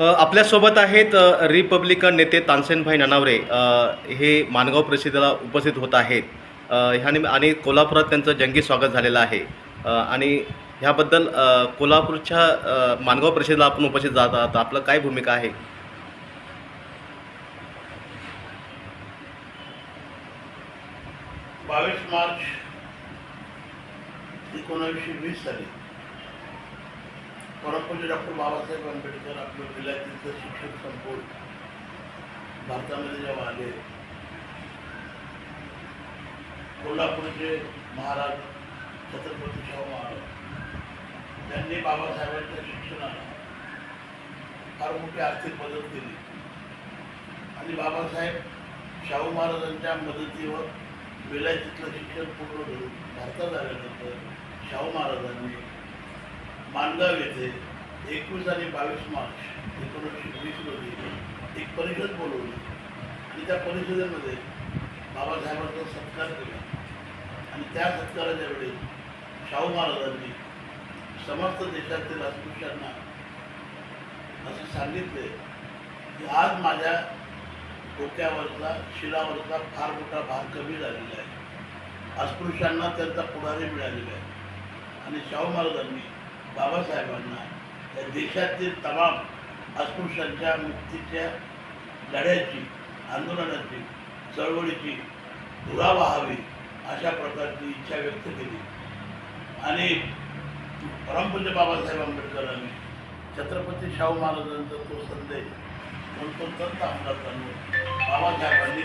आपल्यासोबत आहेत रिपब्लिकन नेते तानसेनभाई ननावरे. हे माणगाव प्रसिद्धीला उपस्थित होत आहेत. ह्याने आणि कोल्हापुरात त्यांचं जंगी स्वागत झालेलं आहे. आणि ह्याबद्दल कोल्हापूरच्या माणगाव मानगाव परिषदेला आपण उपस्थित जात आहात. आपलं काय भूमिका आहे? बावीस मार्च एकोणावीसशे वीस साली. परमपूज्य डॉक्टर बाबासाहेब आंबेडकर आपलं विलायतीचं शिक्षण संपूर्ण भारतामध्ये जेव्हा आले कोल्हापूरचे महाराज छत्रपती शाहू महाराज त्यांनी बाबासाहेबांच्या शिक्षणाला फार मोठी आर्थिक मदत केली. आणि बाबासाहेब शाहू महाराजांच्या मदतीवर विलायतीतलं शिक्षण पूर्ण करून भारतात आल्यानंतर शाहू महाराजांनी मानगाव येथे एकवीस आणि बावीस मार्च एकोणीसशे वीस रोजी एक परिषद बोलवली. आणि त्या परिषदेमध्ये बाबासाहेबांचा सत्कार केला. आणि त्या सत्काराच्या वेळी शाहू महाराजांनी समस्त देशातील अस्पृश्यांना असे सांगितले की आज माझ्या डोक्यावरचा शिलावरचा फार मोठा भार कमी झालेला आहे. अस्पृश्यांना त्यांचा पुढारी मिळालेला आहे. आणि शाहू महाराजांनी बाबासाहेबांना या देशातील तमाम अस्पृश्यांच्या मुक्तीच्या लढ्याची आंदोलनाची चळवळीची धुरा व्हावी अशा प्रकारची इच्छा व्यक्त केली. आणि परमपूज्य बाबासाहेब आंबेडकरांनी छत्रपती शाहू महाराजांचा तो संदेश म्हणतो संत अंमलात बाबासाहेबांनी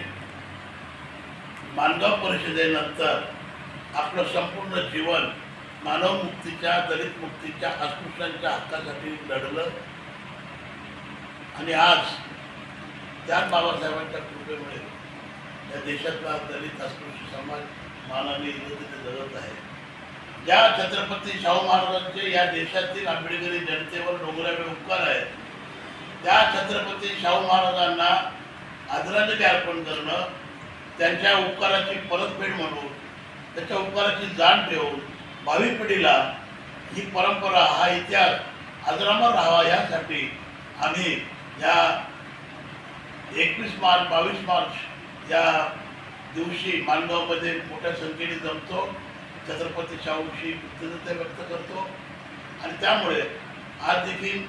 मानगाव परिषदेनंतर आपलं संपूर्ण जीवन मानव मुक्तीच्या दलित मुक्तीच्या अस्पृश्यांच्या हक्कासाठी लढलं. आणि आज त्याच बाबासाहेबांच्या कृपेमुळे या देशातला दलित अस्पृश्य समाज मानाने इथे जगत आहे. ज्या छत्रपती शाहू महाराजांचे या देशातील आंबेडकरी जनतेवर डोंगरावे उपकार आहेत त्या छत्रपती शाहू महाराजांना आदरांजली अर्पण करणं त्यांच्या उपकाराची परतफेड म्हणून त्याच्या उपकाराची जाण ठेवून भावी पिढीला ही परंपरा हा इतिहास अजरामर राहावा यासाठी आम्ही या एकवीस मार्च बावीस मार्च या दिवशी मानगावमध्ये मोठ्या संख्येने जमतो. छत्रपती शाहूशी कृतज्ञता व्यक्त करतो. आणि त्यामुळे आज देखील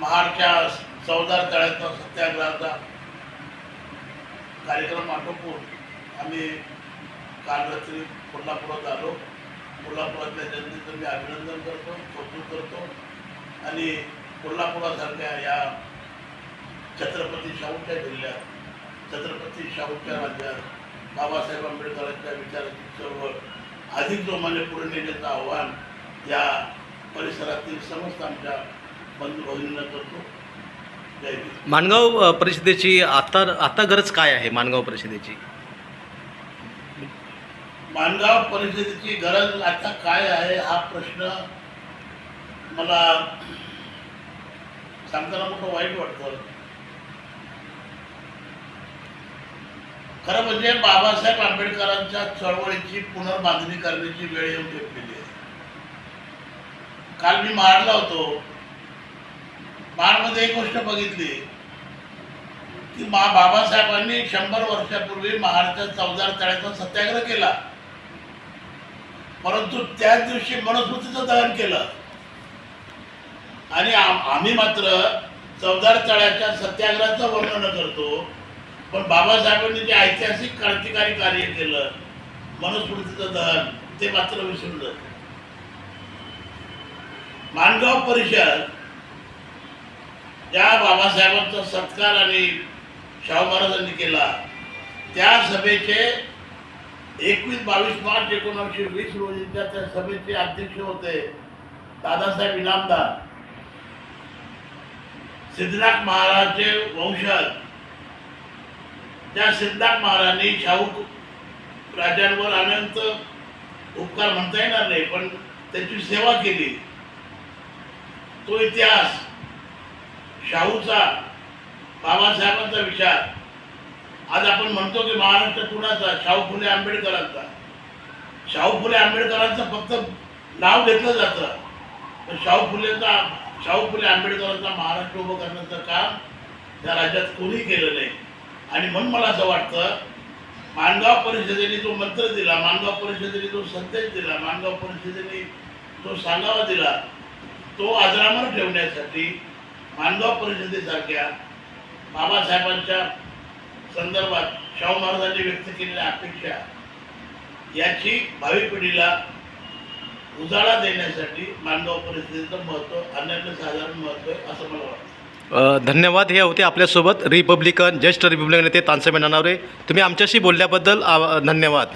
महाडच्या चौदार तळ्याचा सत्याग्रहाचा कार्यक्रम आटोपून आम्ही काल रात्री कोल्हापुरात आलो. कोल्हापुरातल्या जनतेचं मी अभिनंदन करतो कौतुक करतो. आणि कोल्हापुरासारख्या या छत्रपती शाहूच्या जिल्ह्यात छत्रपती शाहूच्या राज्यात बाबासाहेब आंबेडकरांच्या विचाराची चळवळ अधिक जोमाने पुढे नेण्याचं आव्हान या परिसरातील समस्त आमच्या बंधू भगिनींना करतो. जय भीम मानगाव अ, परिषदेची आता आता गरज काय आहे मानगाव परिषदेची? माणगाव परिषदेची गरज आता काय आहे हा प्रश्न मला सांगताना मोठं वाईट वाटतं. खरं म्हणजे बाबासाहेब आंबेडकरांच्या चळवळीची पुनर्बांधणी करण्याची वेळ येऊन घेतलेली आहे. काल मी महाडला होतो. महाडमध्ये एक गोष्ट बघितली. की मा बाबासाहेबांनी शंभर वर्षापूर्वी महाडच्या चौदार तळ्याचा सत्याग्रह केला. परंतु त्याच दिवशी मनुस्मृतीचं दहन केलं. आणि आम्ही मात्र चौदार तळ्याच्या सत्याग्रहाचं वर्णन करतो पण बाबासाहेबांनी जे ऐतिहासिक क्रांतिकारी कार्य केलं मनुस्मृतीचं दहन ते मात्र विसरून जातो मानगाव परिषद ज्या बाबासाहेबांचा सत्कार आणि शाहू महाराजांनी केला त्या सभेचे एकवीस बावीस मार्च एकोणीसशे वीस रोजीच्या त्या सभेचे अध्यक्ष होते. दादासाहेब इनामदार. सिद्धनाथ महाराजचे वंशज. त्या सिद्धनाथ महाराजांनी शाहू राजांवर अनंत उपकार म्हणता येणार नाही पण त्याची सेवा केली. तो इतिहास. शाहूचा बाबासाहेबांचा विचार. आज आपण म्हणतो की महाराष्ट्र कुणाचा? शाहू फुले आंबेडकरांचा. शाहू फुले आंबेडकरांचं फक्त नाव घेतलं जातं. तर शाहू फुलेचा शाहू फुले आंबेडकरांचा महाराष्ट्र उभं करण्याचं काम त्या राज्यात कोणी केलं नाही. आणि म्हणून मला असं वाटतं माणगाव परिषदेने जो मंत्र दिला माणगाव परिषदेने जो संदेश दिला माणगाव परिषदेने जो सांगावा दिला तो आजरामर ठेवण्यासाठी माणगाव परिषदेसारख्या बाबासाहेबांच्या संदर्भात शाहू महाराजांनी व्यक्त केलेल्या अपेक्षा याची भावी पिढीला उजाळा देण्यासाठी मानगाव परिस्थितीचं महत्त्व साधारण महत्त्व आहे असं मला वाटतं. धन्यवाद. हे होते आपल्यासोबत रिपब्लिकन ज्येष्ठ रिपब्लिकन नेते तानसेबेन नानावरे. तुम्ही आमच्याशी बोलल्याबद्दल धन्यवाद.